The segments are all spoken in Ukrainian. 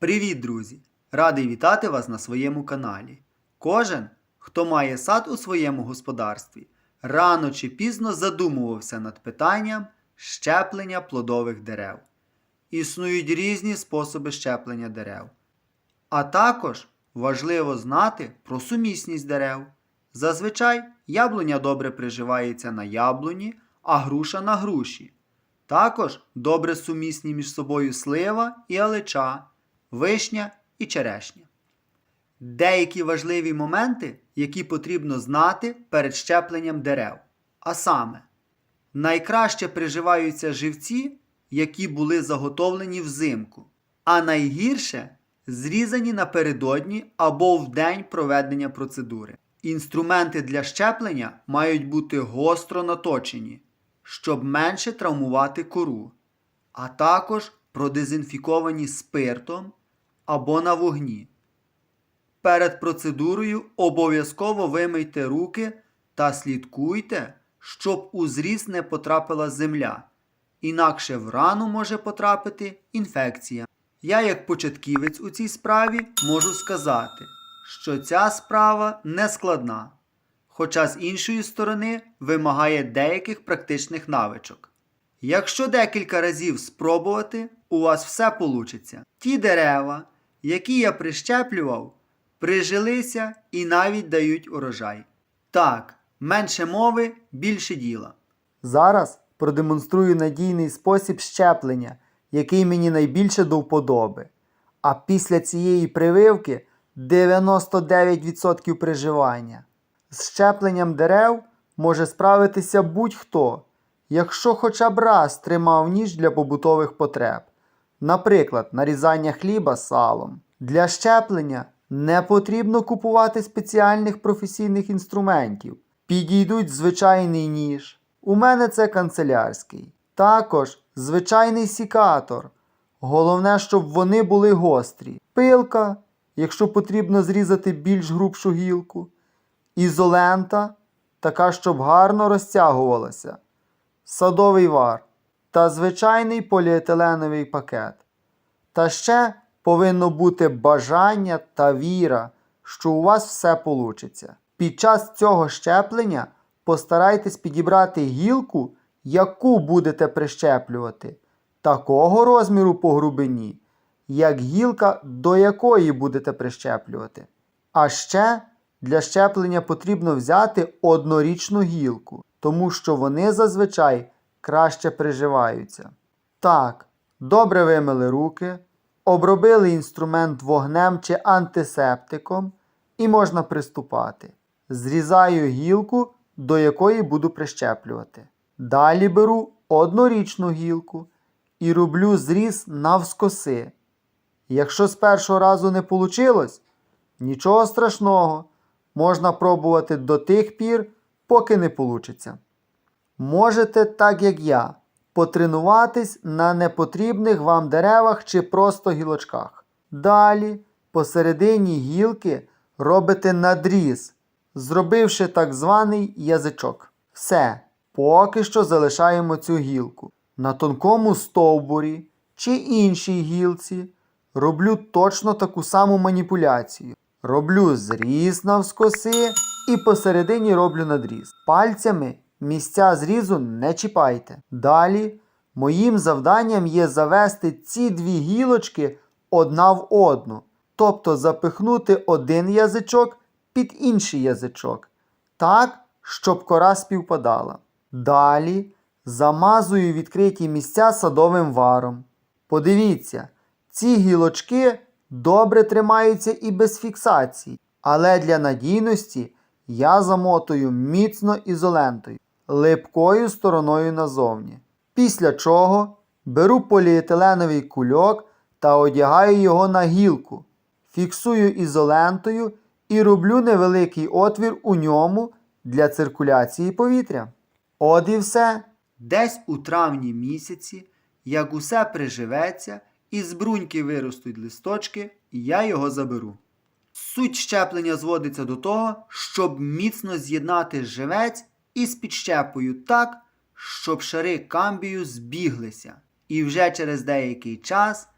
Привіт, друзі! Радий вітати вас на своєму каналі. Кожен, хто має сад у своєму господарстві, рано чи пізно задумувався над питанням щеплення плодових дерев. Існують різні способи щеплення дерев. А також важливо знати про сумісність дерев. Зазвичай яблуня добре приживається на яблуні, а груша на груші. Також добре сумісні між собою слива і алеча, вишня і черешня. Деякі важливі моменти, які потрібно знати перед щепленням дерев. А саме, найкраще приживаються живці, які були заготовлені взимку, а найгірше зрізані напередодні або в день проведення процедури. Інструменти для щеплення мають бути гостро наточені, щоб менше травмувати кору, а також продезінфіковані спиртом або на вогні. Перед процедурою обов'язково вимийте руки та слідкуйте, щоб у зріз не потрапила земля, інакше в рану може потрапити інфекція. Я, як початківець у цій справі, можу сказати, що ця справа не складна, хоча з іншої сторони вимагає деяких практичних навичок. Якщо декілька разів спробувати, у вас все получиться. Ті дерева, які я прищеплював, прижилися і навіть дають урожай. Так, менше мови, більше діла. Зараз продемонструю надійний спосіб щеплення, який мені найбільше до вподоби. А після цієї прививки 99% приживання. З щепленням дерев може справитися будь-хто, якщо хоча б раз тримав ніж для побутових потреб, наприклад, нарізання хліба салом. Для щеплення не потрібно купувати спеціальних професійних інструментів. Підійдуть звичайний ніж. У мене це канцелярський. Також звичайний сікатор. Головне, щоб вони були гострі. Пилка, якщо потрібно зрізати більш грубшу гілку. Ізолента, така, щоб гарно розтягувалася. Садовий вар та звичайний поліетиленовий пакет. Та ще повинно бути бажання та віра, що у вас все получиться. Під час цього щеплення постарайтесь підібрати гілку, яку будете прищеплювати, такого розміру по грубині, як гілка, до якої будете прищеплювати. А ще для щеплення потрібно взяти однорічну гілку, тому що вони зазвичай краще приживаються. Так, добре вимили руки, обробили інструмент вогнем чи антисептиком і можна приступати. Зрізаю гілку, до якої буду прищеплювати. Далі беру однорічну гілку і роблю зріз навскоси. Якщо з першого разу не вийшло, нічого страшного, можна пробувати до тих пір, поки не вийде. Можете, так як я, потренуватись на непотрібних вам деревах чи просто гілочках. Далі, посередині гілки робите надріз, зробивши так званий язичок. Все, поки що залишаємо цю гілку. На тонкому стовбурі чи іншій гілці роблю точно таку саму маніпуляцію. Роблю зріз навскоси і посередині роблю надріз. Пальцями місця зрізу не чіпайте. Далі моїм завданням є завести ці дві гілочки одна в одну, тобто запихнути один язичок під інший язичок, так, щоб кора співпадала. Далі замазую відкриті місця садовим варом. Подивіться, ці гілочки добре тримаються і без фіксації, але для надійності я замотую міцно ізолентою, липкою стороною назовні. Після чого беру поліетиленовий кульок та одягаю його на гілку, фіксую ізолентою і роблю невеликий отвір у ньому для циркуляції повітря. От і все. Десь у травні місяці, як усе приживеться, і з бруньки виростуть листочки, я його заберу. Суть щеплення зводиться до того, щоб міцно з'єднати живець із підщепою так, щоб шари камбію збіглися. І вже через деякий час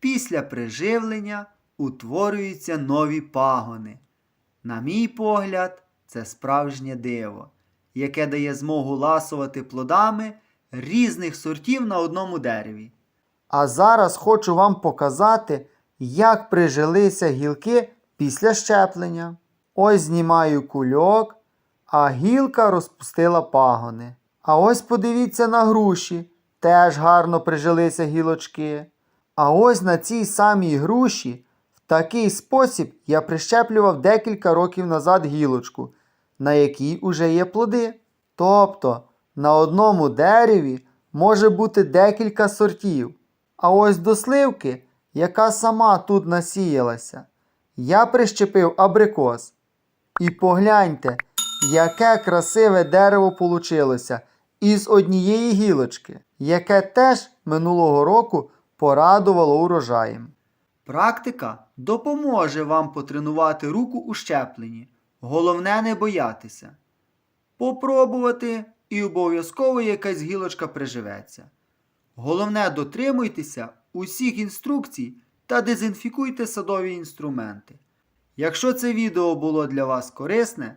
після приживлення утворюються нові пагони. На мій погляд, це справжнє диво, яке дає змогу ласувати плодами різних сортів на одному дереві. А зараз хочу вам показати, як прижилися гілки після щеплення. Ось знімаю кульок, а гілка розпустила пагони. А ось подивіться на груші, теж гарно прижилися гілочки. А ось на цій самій груші в такий спосіб я прищеплював декілька років назад гілочку, на якій уже є плоди. Тобто на одному дереві може бути декілька сортів. А ось до сливки, яка сама тут насіялася, я прищепив абрикос. І погляньте, яке красиве дерево получилося із однієї гілочки, яке теж минулого року порадувало урожаєм. Практика допоможе вам потренувати руку у щепленні. Головне не боятися. Попробувати і обов'язково якась гілочка приживеться. Головне дотримуйтеся усіх інструкцій та дезінфікуйте садові інструменти. Якщо це відео було для вас корисне,